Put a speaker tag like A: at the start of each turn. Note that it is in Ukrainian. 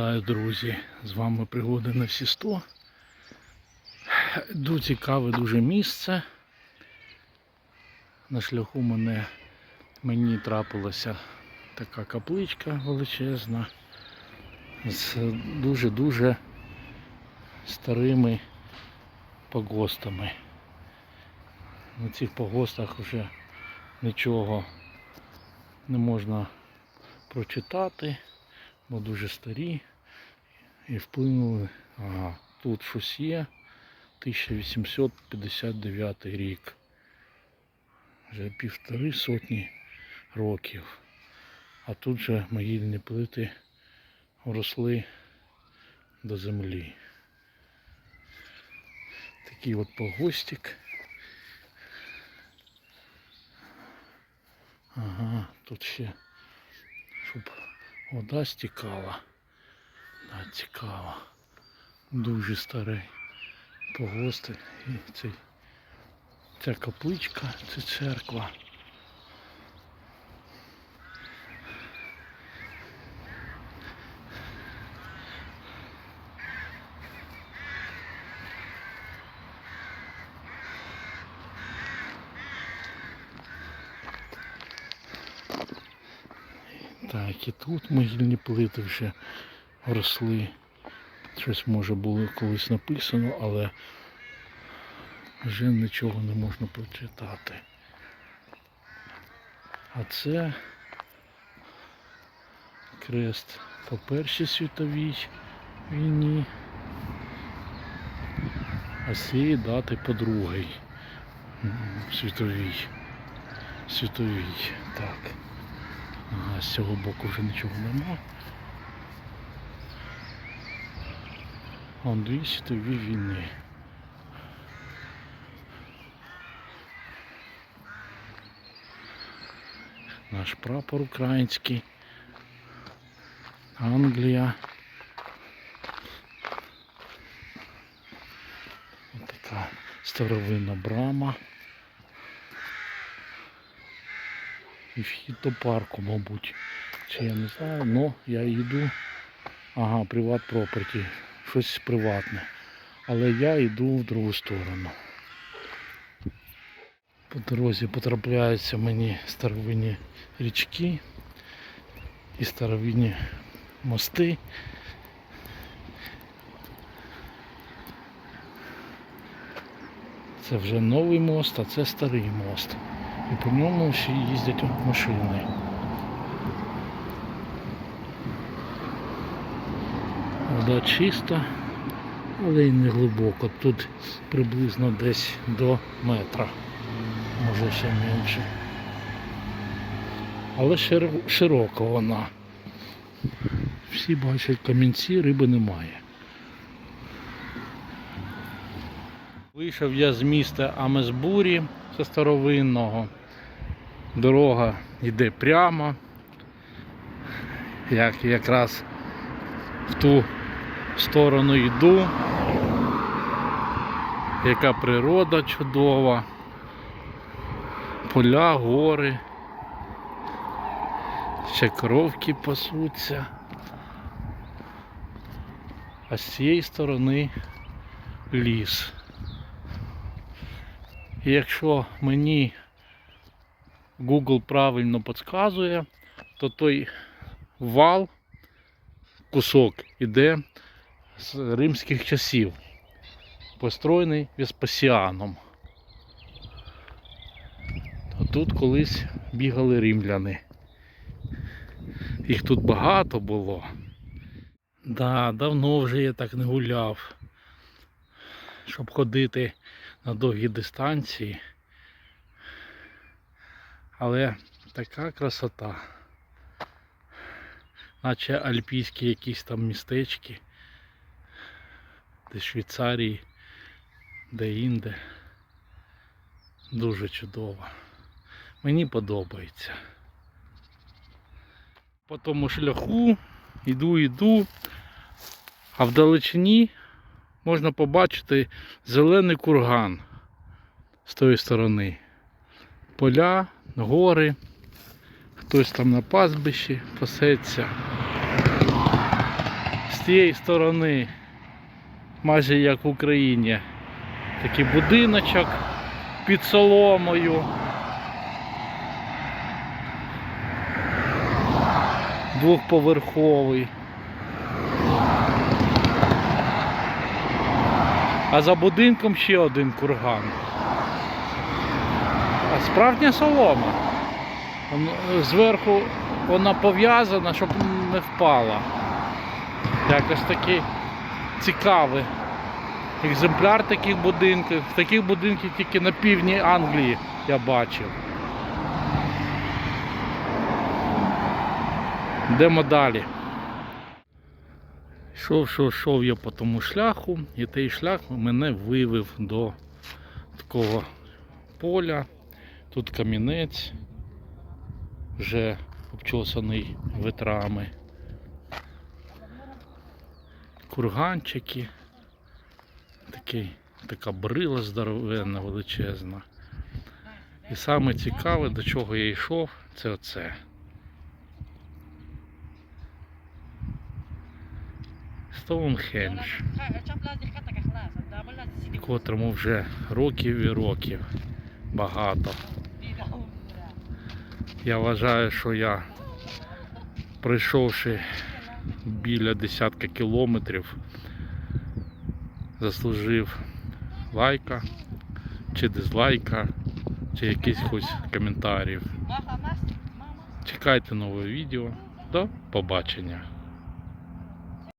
A: Вітаю, друзі! З вами пригоди на всі 100. Дуже цікаве дуже місце. На шляху мене, мені трапилася така капличка величезна з дуже-дуже старими погостами. На цих погостах вже нічого не можна прочитати бо дуже старі і вплинули. Ага, тут щось є. 1859 рік. Вже півтори сотні років. А тут же могильні плити росли до землі. Такий от погостик. Ага, тут ще, щоб Вода стікала. Да, цікаво. Дуже старий погостин. І цей, ця капличка, це церква. Так, і тут могильні плити вже росли. Щось може було колись написано, але вже нічого не можна прочитати. А це крест по Першій світовій війні, а з цієї дати по другій світовій. Світовій. Так. Ага, з цього боку вже нічого нема. Он дві світові війни. Наш прапор український. Англія. Ось така старовинна брама. І вхід до парку, мабуть. Чи я не знаю, але я йду. Ага, приват проперті. Щось приватне. Але я йду в другу сторону. По дорозі потрапляються мені старовинні річки і старовинні мости. Це вже новий мост, а це старий мост. І по ньому ще їздять машини. Вода чиста, але й не глибоко. Тут приблизно десь до метра, може ще менше. Але широка вона. Всі бачать камінці, риби немає. Вийшов я з міста Амесбурі, це старовинного. Дорога йде прямо. Як якраз в ту сторону йду. Яка природа чудова. Поля, гори. Ще кровки пасуться. А з цієї сторони ліс. І якщо мені Google правильно підказує, то той вал, кусок іде з римських часів, построєний Веспасіаном. Тут колись бігали римляни. Їх тут багато було. Да, давно вже я так не гуляв, щоб ходити на довгі дистанції. Але така красота. Наче альпійські якісь там містечки. Де Швейцарії, де інде. Дуже чудово. Мені подобається. По тому шляху йду, йду, а вдалечині можна побачити зелений курган з тої сторони. Поля, гори, хтось там на пастбищі пасеться. з тієї сторони, майже як в Україні. Такий будиночок під соломою. Двохповерховий. А за будинком ще один курган. Справжня солома. Е, Зверху вона пов'язана, щоб не впала. Якось такий цікавий екземпляр таких будинків. Таких будинків тільки на півдні Англії я бачив. Йдемо далі. Йшов, йшов, йшов я по тому шляху, і той шлях мене вивів до такого поля. Тут камінець, вже обчосаний ветрами. Курганчики. Такий, така брила здоровенна, величезна. І саме цікаве, до чого я йшов, це оце. Стоунхендж, котрому вже років і років багато. Я вважаю, що я, пройшовши біля десятка кілометрів, заслужив лайка чи дизлайка, чи якихось коментарів. Чекайте нове відео. До побачення.